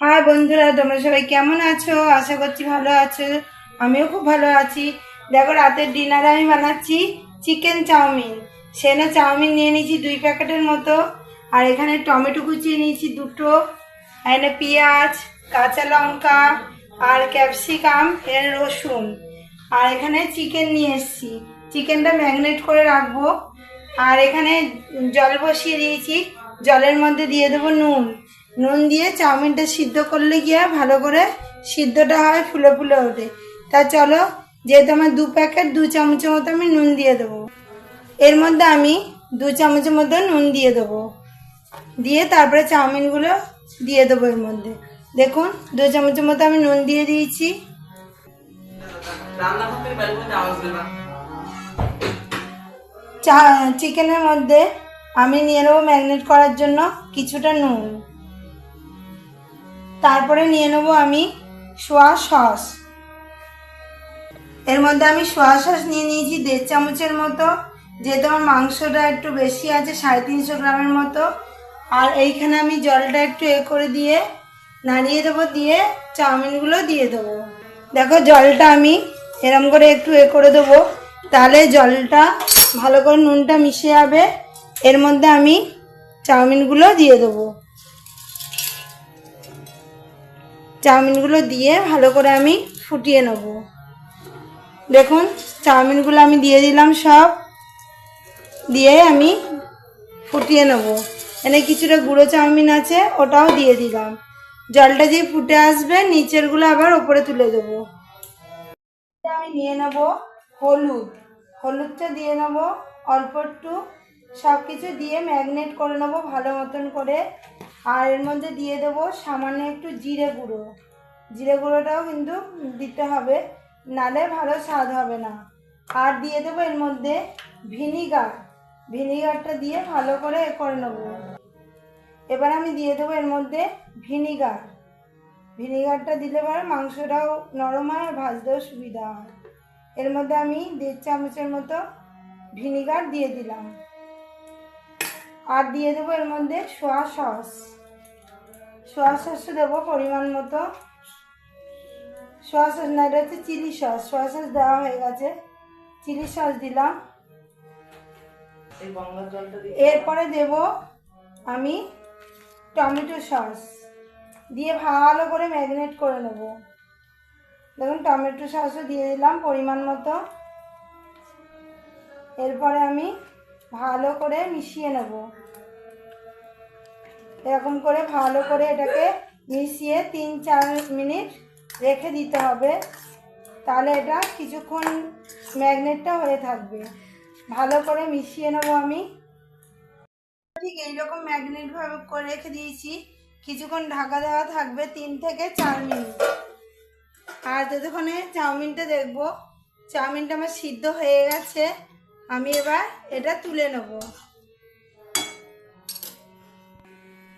High বন্ধুরা, তোমরা সবাই কেমন আছো? আশা করছি ভালো আছো। আমিও খুব ভালো আছি। দেখো, রাতের ডিনারে আমি বানাচ্ছি চিকেন চাউমিন। সেনা চাউমিন নিয়ে নিয়েছি দুই প্যাকেটের মতো। আর এখানে টমেটো কুচিয়ে নিয়েছি দুটো। এখানে পেঁয়াজ, কাঁচা লঙ্কা আর ক্যাপসিকাম, এর রসুন। আর এখানে চিকেন নিয়ে এসেছি। চিকেনটা ম্যাগনেট করে রাখব। আর এখানে জল বসিয়ে দিয়েছি। জলের মধ্যে দিয়ে দেবো নুন। নুন দিয়ে চাউমিনটা সিদ্ধ করলে গিয়ে ভালো করে সিদ্ধটা হয় ফুলে ফুলে ওঠে। তা চলো, যেহেতু আমার দু প্যাকেট, দু চামচের মতো আমি নুন দিয়ে দেবো। এর মধ্যে আমি দু চামচের মতো নুন দিয়ে দেবো। দিয়ে তারপরে চাউমিনগুলো দিয়ে দেবো এর মধ্যে। দেখুন, দু চামচের মতো আমি নুন দিয়ে দিয়েছি। চিকেনের মধ্যে আমি নিয়ে নেব ম্যাগনেট করার জন্য কিছুটা নুন। তারপরে নিয়ে নেব আমি সোয়া সস। এর মধ্যে আমি সোয়া সস নিয়ে নিয়েছি দেড় চামচের মতো, যেহেতু আমার মাংসটা একটু বেশি আছে, সাড়ে তিনশো গ্রামের মতো। আর এইখানে আমি জলটা একটু এ করে দিয়ে নাড়িয়ে দেবো, দিয়ে চাউমিনগুলো দিয়ে দেবো। দেখো জলটা আমি এরম করে একটু এ করে দেবো, তাহলে জলটা ভালো করে নুনটা মিশে যাবে। এর মধ্যে আমি চাউমিনগুলো দিয়ে দেবো। চাউমিনগুলো দিয়ে ভালো করে আমি ফুটিয়ে নেব। দেখুন, চাউমিনগুলো আমি দিয়ে দিলাম সব। দিয়ে আমি ফুটিয়ে নেব। এনে কিছুটা গুঁড়ো চাউমিন আছে, ওটাও দিয়ে দিলাম। জলটা যে ফুটে আসবে, নিচেরগুলো আবার ওপরে তুলে দেবো। আমি নিয়ে নেব হলুদ। হলুদটা দিয়ে নেব, অল্প একটু। সব কিছু দিয়ে ম্যাগনেট করে নেব ভালো মতন করে। আর এর মধ্যে দিয়ে দেবো সামান্য একটু জিরে গুঁড়ো। জিরে গুঁড়োটাও কিন্তু দিতে হবে, নালে ভালো স্বাদ হবে না। আর দিয়ে দেবো এর মধ্যে ভিনিগার। ভিনিগারটা দিয়ে ভালো করে এ করে নেব। এবার আমি দিয়ে দেবো এর মধ্যে ভিনিগার। ভিনিগারটা দিলে পরে মাংসটাও নরম হয় আর ভাজতেও সুবিধা হয়। এর মধ্যে আমি দেড় চামচের মতো ভিনিগার দিয়ে দিলাম। আর দিয়ে দেবো এর মধ্যে সোয়া সস। সোয়া সসটা দেবো পরিমাণ মতো সোয়া সস না এটা হচ্ছে চিলি সস সোয়া সস দেওয়া হয়ে গেছে চিলি সস দিলাম এরপরে দেব আমি টমেটো সস দিয়ে ভালো করে ম্যারিনেট করে নেব দেখুন টমেটো সসও দিয়ে দিলাম পরিমাণ মতো এরপরে আমি ভালো করে মিশিয়ে নেব এরকম করে ভালো করে এটাকে মিশিয়ে তিন চার মিনিট রেখে দিতে হবে। তাহলে এটা কিছুক্ষণ ম্যাগনেটটা হয়ে থাকবে। ভালো করে মিশিয়ে নেব আমি। ঠিক এইরকম ম্যাগনেট ভাবে করে রেখে দিয়েছি। কিছুক্ষণ ঢাকা দেওয়া থাকবে তিন থেকে চার মিনিট। আর যতক্ষণে চাউমিনটা দেখব, চাউমিনটা আমার সিদ্ধ হয়ে গেছে, আমি এবার এটা তুলে নেব।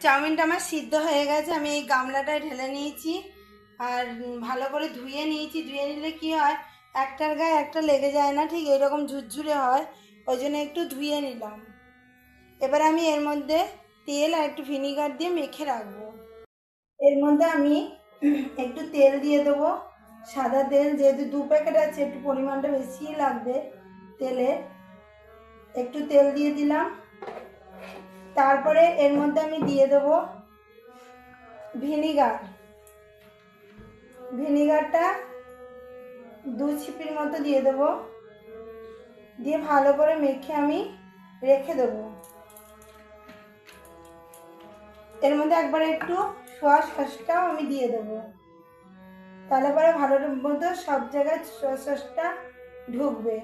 চাউমিনটা আমার সিদ্ধ হয়ে গেছে, আমি এই গামলাটায় ঢেলে নিয়েছি। আর ভালো করে ধুয়ে নিয়েছি, ধুয়ে নিলে কি হয়, একটার গায়ে একটা লেগে যায় না, ঠিক এরকম ঝুরঝুরে হয়, ওই জন্য একটু ধুয়ে নিলাম। এবার আমি এর মধ্যে তেল আর একটু ভিনিগার দিয়ে মেখে রাখব। এর মধ্যে আমি একটু তেল দিয়ে দেবো। সাদা তেল, যেহেতু দু প্যাকেট আছে, একটু পরিমাণটা বেশি লাগবে তেলে। একটু তেল দিয়ে দিলাম। তারপরে এর মধ্যে আমি দিয়ে দেবো ভিনিগার। ভিনিগারটা দু ছিপির মতো দিয়ে দেবো। দিয়ে ভালো করে মেখে আমি রেখে দেবো। এর মধ্যে একবার একটু সোয়া সসটাও আমি দিয়ে দেবো। তাহলে পরে ভালো মতো সব জায়গায় সোয়া সসটা ঢুকবে।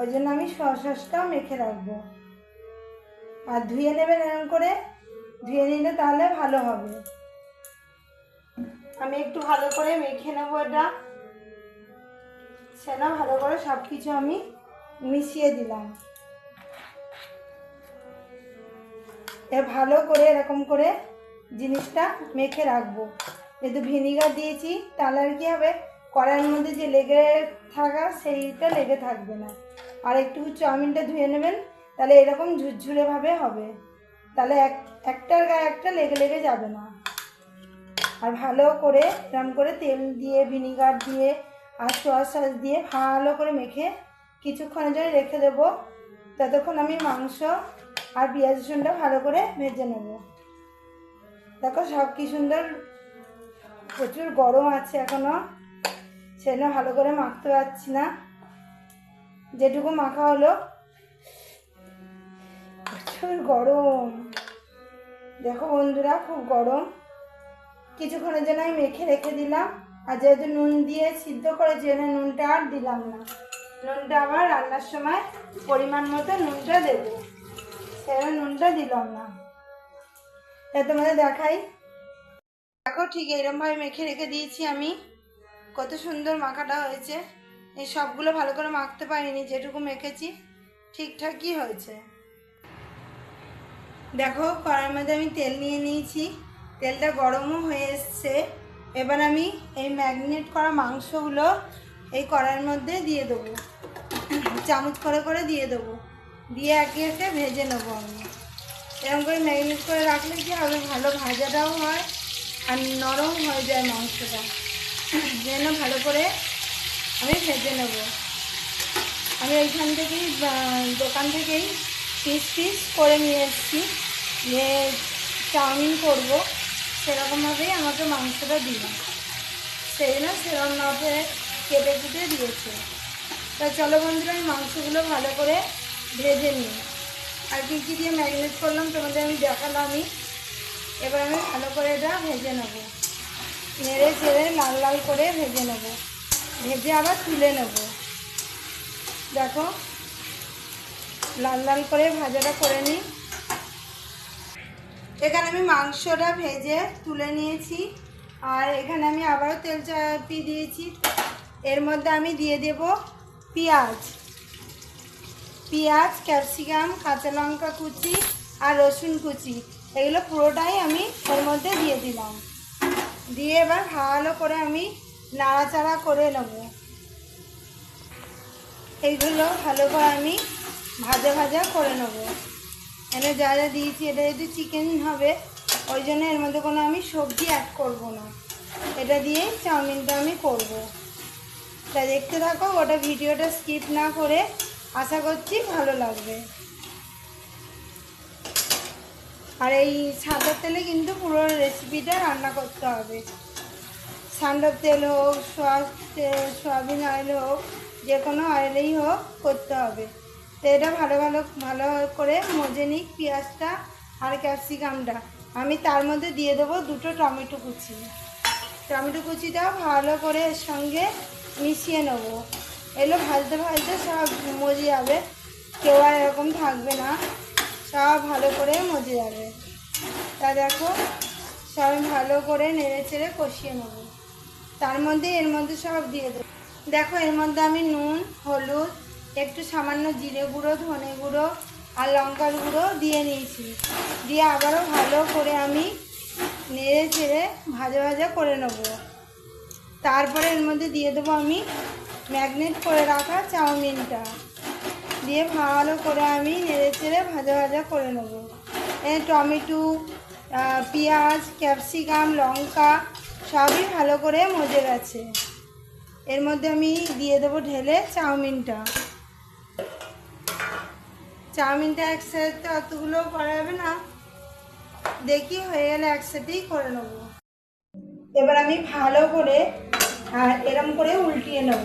ওই জন্য আমি সোয়া সসটাও মেখে রাখব। আর ধুয়ে নেবেন এরকম করে, ধুয়ে নিলে তাহলে ভালো হবে। আমি একটু ভালো করে মেখে নেব এটা। সেটা ভালো করে সব কিছু আমি মিশিয়ে দিলাম। এ ভালো করে এরকম করে জিনিসটা মেখে রাখব। যেহেতু ভিনিগার দিয়েছি, তাহলে আর কি হবে? কড়াইয়ের মধ্যে যে লেগে থাকা সেইটা লেগে থাকবে না। আর একটু চাউমিনটা ধুয়ে নেবেন তাহলে এরকম ঝুরঝুরেভাবে হবে। তাহলে এক, একটার গায়ে একটা লেগে লেগে যাবে না। আর ভালো করে এরম করে তেল দিয়ে, ভিনিগার দিয়ে আর সোয়া সস দিয়ে ভালো করে মেখে কিছুক্ষণের জন্য রেখে দেবো। ততক্ষণ আমি মাংস আর পেঁয়াজ রসুনটা ভালো করে ভেজে নেব। দেখো সব কি সুন্দর, প্রচুর গরম আছে এখনও। সেজন্য ভালো করে মাখতে পারছি না। যেটুকু মাখা হলো প্রচুর গরম। দেখো বন্ধুরা, খুব গরম। কিছুক্ষণের জন্য আমি মেখে রেখে দিলাম। আর যেহেতু নুন দিয়ে সিদ্ধ করে জন্য নুনটা আর দিলাম না। নুনটা আবার রান্নার সময় পরিমাণ মতো নুনটা দেবো। সেখানে নুনটা দিলাম না? তা তোমাদের দেখাই। দেখো ঠিক এরমভাবে মেখে রেখে দিয়েছি আমি। কত সুন্দর মাখাটা হয়েছে। এই সবগুলো ভালো করে মাখতে পারিনি, যেটুকু মেখেছি, ঠিকঠাকই হয়েছে। দেখো, কড়াইয়ের মধ্যে আমি তেল নিয়ে নিয়েছি। তেলটা গরমও হয়ে এসছে। এবার আমি এই ম্যাগনেট করা মাংসগুলো এই কড়াইয়ের মধ্যে দিয়ে দেবো। চামচ করে করে দিয়ে দেবো। দিয়ে একে একে ভেজে নেব আমি। এরকম করে ম্যাগনেট করে রাখলে কি হবে? ভালো ভাজাটাও হয় আর নরম হয়ে যায় মাংসটা। যেন ভালো করে আমি ভেজে নেব। আমি এইখান থেকেই দোকান থেকেই পিস পিস করে নিয়ে এসেছি। যে চাউমিন করব। সেরকমভাবেই আমাকে মাংসটা দিল। সেই জন্য সেরকমভাবে কেটে কুটে দিয়েছে। তা চলো বন্ধুরা, আমি মাংসগুলো ভালো করে ভেজে নিই। আর কী কী দিয়ে ম্যারিনেট করলাম তোমাদের আমি দেখালামই। এবার আমি ভালো করে এটা ভেজে নেব। নেড়ে চেড়ে লাল লাল করে ভেজে নেব। ভেজে আবার তুলে নেব। দেখো লাল লাল করে ভাজাটা করে নিই। এখানে আমি মাংসটা ভেজে তুলে নিয়েছি। আর এখানে আমি আবারও তেল চাপি দিয়েছি। এর মধ্যে আমি দিয়ে দেব পেঁয়াজ। পেঁয়াজ, ক্যাপসিকাম, কাঁচা লঙ্কা কুচি আর রসুন কুচি। এগুলো পুরোটাই আমি এর মধ্যে দিয়ে দিলাম। দিয়ে এবার ভালো করে আমি নাড়াচাড়া করে নেব। এইগুলো ভালো করে আমি ভাজা ভাজা করে নেব। এনে যা যা দিয়েছি, এটা যদি চিকেন হবে, ওই জন্য এর মধ্যে কোনো আমি সবজি অ্যাড করব না। এটা দিয়ে চাউমিনটা আমি করব। তা দেখতে থাকো ওটা ভিডিওটা স্কিপ না করে আশা করছি ভালো লাগবে। আর এই সাদার তেলে কিন্তু পুরো রেসিপিটা রান্না করতে হবে। সান্ডার তেল হোক, সোয়া তেল, সয়াবিন অয়েল হোক যে কোনো অয়েলেই হোক করতে হবে। তো এটা ভালো ভালো ভালো করে মজে নিই পেঁয়াজটা আর ক্যাপসিকামটা। আমি তার মধ্যে দিয়ে দেবো দুটো টমেটো কুচি। টমেটো কুচিটা ভালো করে এর সঙ্গে মিশিয়ে নেব। এগুলো ভাজতে ভাজতে সব মজে যাবে। কেউ আর এরকম থাকবে না। সব ভালো করে মজে যাবে। তা দেখো, সব ভালো করে নেড়ে চেড়ে কষিয়ে নেব। তার মধ্যে, এর মধ্যে সব দিয়ে দেবো। দেখো, এর মধ্যে আমি নুন, হলুদ একটু সামান্য জিরে গুঁড়ো, ধনে গুঁড়ো আর লঙ্কার গুঁড়ো দিয়ে নিয়েছি। দিয়ে আবারও ভালো করে আমি নেড়ে চেড়ে ভাজা ভাজা করে নেব। তারপরে এর মধ্যে দিয়ে দেবো আমি ম্যাগনেট করে রাখা চাউমিনটা। দিয়ে ভালো করে আমি নেড়ে চেড়ে ভাজা ভাজা করে নেব। টমেটো পেঁয়াজ, ক্যাপসিকাম, লঙ্কা সবই ভালো করে মজে গেছে। এর মধ্যে আমি দিয়ে দেবো ঢেলে চাউমিনটা। চাউমিনটা একসাথে অতগুলো করা যাবে না। দেখি হয়ে গেলে একসাথেই করে নেব। এবার আমি ভালো করে এরম করে উল্টিয়ে নেব।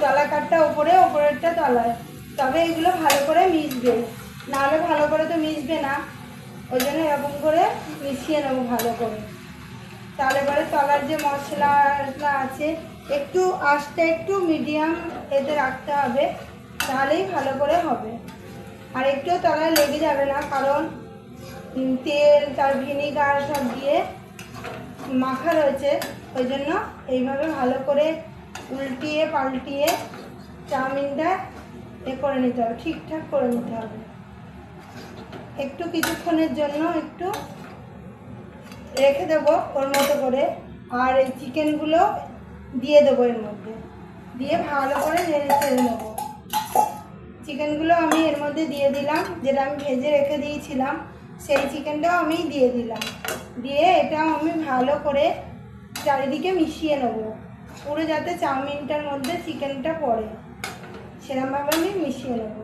তলাকারটা ওপরে ওপরেরটা তলায়। তবে এগুলো ভালো করে মিশবে। নাহলে ভালো করে তো মিশবে না। ওই জন্য এরকম করে মিশিয়ে নেব ভালো করে। তাহলে পরে তলার যে মশলাটা আছে, একটু আঁচটা একটু মিডিয়াম এতে রাখতে হবে। তাহলেই ভালো করে হবে। আর একটু তলায় লেগে যাবে না, কারণ তেল, তার ভিনিগার সব দিয়ে মাখা রয়েছে। ওই জন্য এইভাবে ভালো করে উল্টিয়ে পাল্টিয়ে চাউমিনটা এ করে নিতে হবে, ঠিকঠাক করে নিতে হবে। একটু কিছুক্ষণের জন্য একটু রেখে দেবো ওর মতো করে। আর এই চিকেনগুলো দিয়ে দেবো এর মধ্যে। দিয়ে ভালো করে নেড়ে চেড়ে নেব। চিকেনগুলো আমি এর মধ্যে দিয়ে দিলাম, যেটা আমি ভেজে রেখে দিয়েছিলাম, সেই চিকেনটাও আমি দিয়ে দিলাম। দিয়ে এটাও আমি ভালো করে চারিদিকে মিশিয়ে নেব পুরো যাতে চাউমিনটার মধ্যে চিকেনটা পড়ে। সেরকমভাবে আমি মিশিয়ে নেব।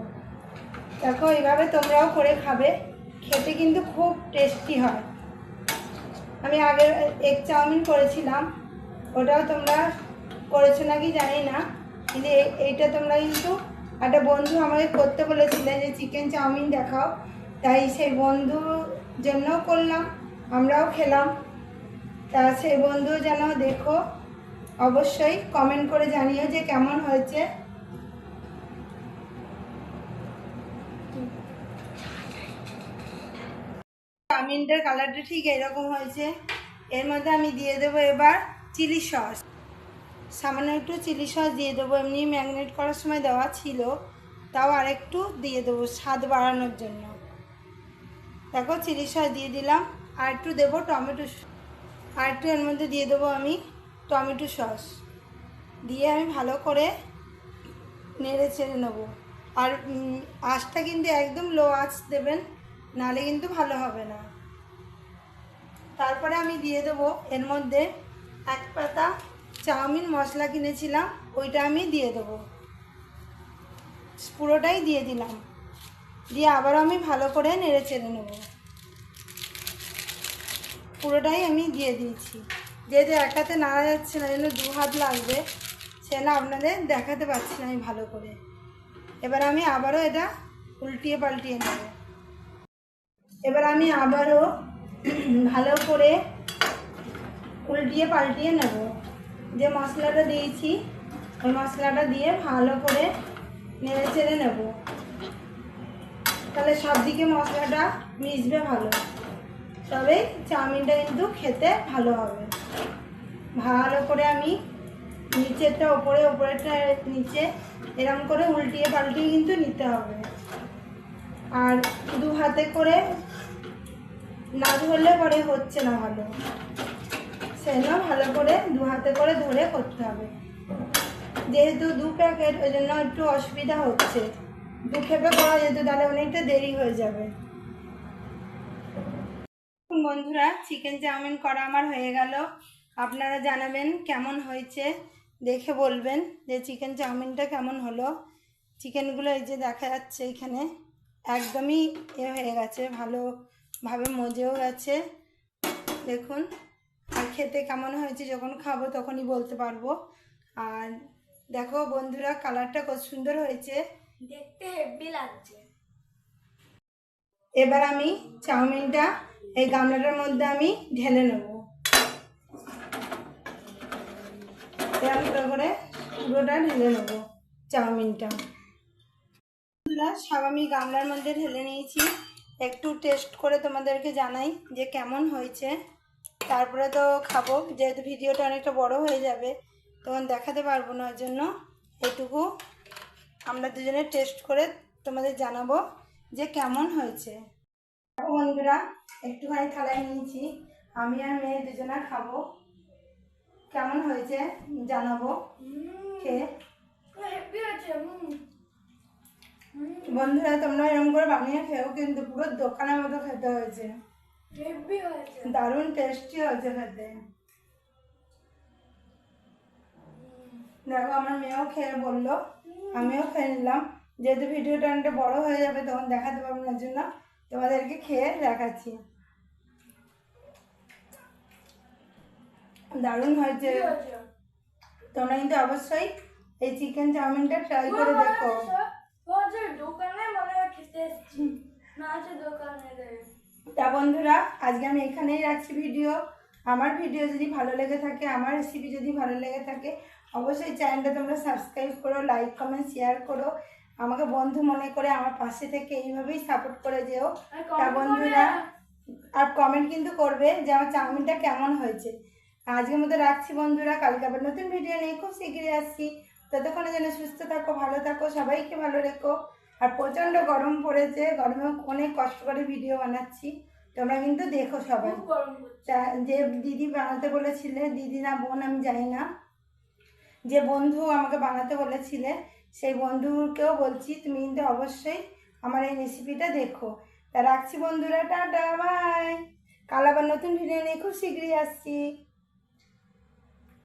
দেখো, এইভাবে তোমরাও করে খাবে, খেতে কিন্তু খুব টেস্টি হয়। আমি আগের এগ চাউমিন করেছিলাম, ওটাও তোমরা করেছ নাকি জানি না, কিন্তু এইটা তোমরা কিন্তু একটা বন্ধু আমাকে করতে বলেছিলে যে, চিকেন চাউমিন দেখাও। তাই সেই বন্ধুর জন্য করলাম, আমরাও খেলাম। তা সেই বন্ধু যেন দেখো, অবশ্যই কমেন্ট করে জানিও যে কেমন হয়েছে। চাউমিনটার কালারটা ঠিক এরকম হয়েছে। এর মধ্যে আমি দিয়ে দেবো এবার চিলি সস সামান্য একটু চিলি সস দিয়ে দেবো। এমনি ম্যাগনেট করার সময় দেওয়া ছিল, তাও আরেকটু দিয়ে দেবো স্বাদ বাড়ানোর জন্য। দেখো, চিলি সস দিয়ে দিলাম। আর একটু দেবো টমেটো আর একটু এর মধ্যে দিয়ে দেবো আমি টমেটো সস। দিয়ে আমি ভালো করে নেড়ে চেড়ে নেব। আর আঁচটা কিন্তু একদম লো আঁচ দেবেন নালে কিন্তু ভালো হবে না। তারপরে আমি দিয়ে দেবো এর মধ্যে এক পাতা চাউমিন মশলা কিনেছিলাম, ওইটা আমি দিয়ে দেবো। পুরোটাই দিয়ে দিলাম। দিয়ে আবারও আমি ভালো করে নেড়ে চেড়ে নেব। পুরোটাই আমি দিয়ে দিয়েছি। যেহেতু এক হাতে নাড়া যাচ্ছে না দু হাত লাগবে। সে না আপনাদের দেখাতে পারছি না আমি ভালো করে। এবার আমি আবারও এটা উল্টিয়ে পাল্টিয়ে নেব। এবার আমি আবারও ভালো করে উল্টিয়ে পাল্টিয়ে নেব। যে মশলাটা দিয়েছি, ওই মশলাটা দিয়ে ভালো করে নেড়ে চেড়ে নেব। তাহলে সব দিকে মশলাটা মিশবে ভালো। তবে চাউমিনটা কিন্তু খেতে ভালো হবে। ভালো করে আমি নিচেরটা ওপরে, ওপরেরটা নিচে এরকম করে উল্টিয়ে পাল্টিয়ে কিন্তু নিতে হবে। আর দু হাতে করে না ধরলে পরে হচ্ছে না ভালো। সেজন্য ভালো করে দু হাতে করে ধরে করতে হবে। যেহেতু দু প্যাকেট, ওই জন্য একটু অসুবিধা হচ্ছে। দু খেপে করা যেত তাহলে অনেকটা দেরি হয়ে যাবে। বন্ধুরা, চিকেন চাউমিন করা আমার হয়ে গেল। আপনারা জানাবেন কেমন হয়েছে, দেখে বলবেন যে চিকেন চাউমিনটা কেমন হলো। চিকেনগুলো এই যে দেখা যাচ্ছে এখানে, একদমই এ হয়ে গেছে, ভালোভাবে মজেও গেছে। দেখুন। আর খেতে কেমন হয়েছে যখন খাব তখনই বলতে পারব। আর দেখো বন্ধুরা কালারটা কত সুন্দর হয়েছে। দেখতে হেভি লাগছে। এবার আমি চাউমিনটা এই গামলাটার মধ্যে আমি ঢেলে নেব। এরকম করে করে পুরোটা ঢেলে নেব চাউমিনটা। বন্ধুরা, সব আমি গামলার মধ্যে ঢেলে নিয়েছি। একটু টেস্ট করে তোমাদেরকে জানাই যে কেমন হয়েছে। তারপরে তো খাব, যেহেতু ভিডিওটা অনেকটা বড় হয়ে যাবে, তখন দেখাতে পারব না ওই জন্য এটুকু আমরা দুজনে টেস্ট করে তোমাদের জানাব যে কেমন হয়েছে। বন্ধুরা, একটুখানি থালায় নিয়েছি, আমি আর মেয়ে দুজনা খাব। কেমন হয়েছে জানাব? বন্ধুরা, তোমরা এরকম করে বানিয়ে খেও কিন্তু পুরো দোকানের মতো খেতে হয়েছে। দারুণ টেস্টি হয়েছে খেতে দেখো আমার মেয়েও খেয়ে বলল। আমিও খেয়ে নিলাম। যেহেতু ভিডিওটা অনেকটা বড় হয়ে যাবে তখন দেখাতে পারব না জন্য তোমাদেরকে খেয়ে দেখাচ্ছি। দারুণ হয়েছে। তোমরা কিন্তু অবশ্যই এই চিকেন চাউমিনটা ট্রাই করে দেখো। দোকানে মনে হয় খেতে এসেছি। না আছে দোকানে। তা বন্ধুরা আজকে আমি এখানেই রাখছি ভিডিও। আমার ভিডিও যদি ভালো লেগে থাকে আমার রেসিপি যদি ভালো লেগে থাকে অবশ্যই চ্যানেলটা তোমরা সাবস্ক্রাইব করো লাইক কমেন্ট শেয়ার করো। আমাকে বন্ধু মনে করে আমার পাশে থেকে এইভাবেই সাপোর্ট করে যেও। তা বন্ধুরা আর কমেন্ট কিন্তু করবে যে আমার চাউমিনটা কেমন হয়েছে। আজকের মতো রাখছি বন্ধুরা কালকে আবার নতুন ভিডিও নিয়ে খুব শীঘ্রই আসছি। ততক্ষণে যেন সুস্থ থাকো ভালো থাকো সবাইকে ভালো রেখো। আর প্রচণ্ড গরম পড়েছে গরমে অনেক কষ্ট করে ভিডিও বানাচ্ছি। তোমরা কিন্তু দেখো সবাই। যে দিদি বানাতে বলেছিলে দিদি না বোন আমি জানি না। যে বন্ধু আমাকে বানাতে বলেছিলে সেই বন্ধুকেও বলছি তুমি কিন্তু অবশ্যই আমার এই রেসিপিটা দেখো। তা রাখছি বন্ধুরা টাটা বাই কাল আবার নতুন ভিডিও নিয়ে খুব শীঘ্রই আসছি।